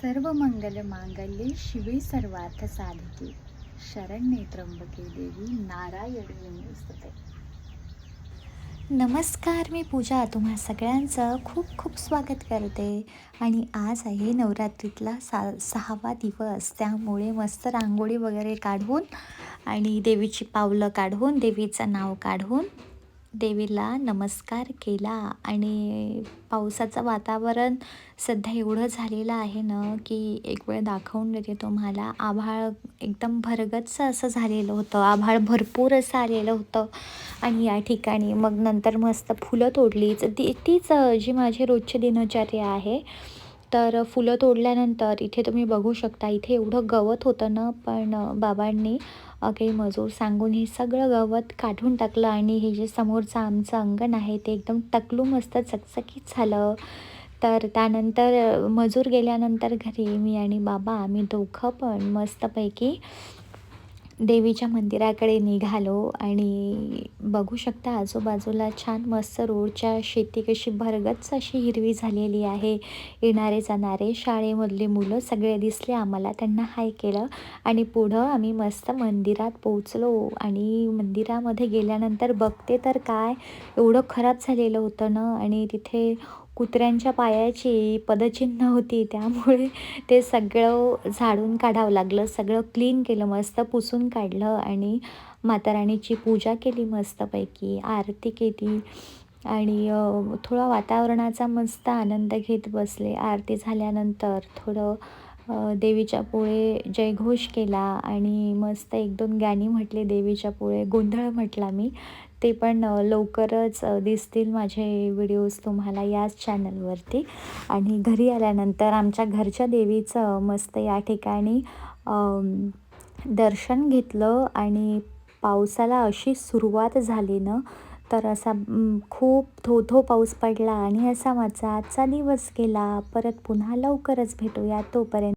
सर्व मंगल मांगल्ये शिवे सर्वार्थ साधिके. शरण्ये त्र्यंबके देवी नारायणी नमस्कार मी पूजा तुम्हा सगळ्यांचं खूप खूप स्वागत करते. आणि आज आहे नवरात्रीतला सा सहावा दिवस. त्यामुळे मस्त रांगोळी वगैरे काढून आणि देवीची पावलं काढून देवीचं नाव काढून देवीला नमस्कार केला आणि पावसाचं वातावरण सध्या एवढं झालेलं आहे ना की एक वेळ दाखवून देते तुम्हाला. आभाळ एकदम भरगतचं असं झालेलं होतं. आभाळ भरपूर असं आलेलं होतं. आणि या ठिकाणी मग नंतर मस्त फुलं तोडलीच. ती तीच जी माझी रोजची दिनचर्या आहे तर फुलं तोडल्यानंतर इथे तुम्ही बघू शकता इथे एवढं गवत होतं ना पण बाबांनी काही मजूर सांगून हे सगळं गवत काढून टाकलं आणि हे जे समोरचं आमचं अंगण आहे ते एकदम टकलू मस्त चकचकीत झालं. तर त्यानंतर मजूर गेल्यानंतर घरी मी आणि बाबा आम्ही दोघं पण मस्तपैकी देवीच्या मंदिराकडे निघालो आणि बघू शकता आजूबाजूला छान मस्त रोडच्या शेती कशी भरगच अशी हिरवी झालेली आहे. येणारे जाणारे शाळेमधले मुलं सगळे दिसले आम्हाला त्यांना हाय केलं आणि पुढं आम्ही मस्त मंदिरात पोचलो आणि मंदिरामध्ये गेल्यानंतर बघते तर काय एवढं खराब झालेलं होतं ना आणि तिथे कुत्र्यांच्या पायाची पदचिन्ह होती त्यामुळे ते सगळं झाडून काढावं लागलं सगळं क्लीन केलं मस्त पुसून काढलं आणि माताराणीची पूजा केली मस्तपैकी आरती केली आणि थोडा वातावरणाचा मस्त आनंद घेत बसले. आरती झाल्यानंतर थोडं देवीच्या पुढे जयघोष केला आणि मस्त एक दोन गाणी म्हटले देवीच्या पुढे गोंधळ म्हटला मी. ते पण लवकरच दिसतील माझे व्हिडिओज तुम्हाला याच चॅनलवरती आणि घरी आल्यानंतर आमच्या घरच्या देवीचं मस्त या ठिकाणी दर्शन घेतलं आणि पावसाला अशी सुरुवात झाली ना तर असा खूप थो पाऊस पडला आणि असा माझा आजचा दिवस गेला. परत पुन्हा लवकरच भेटूया तोपर्यंत.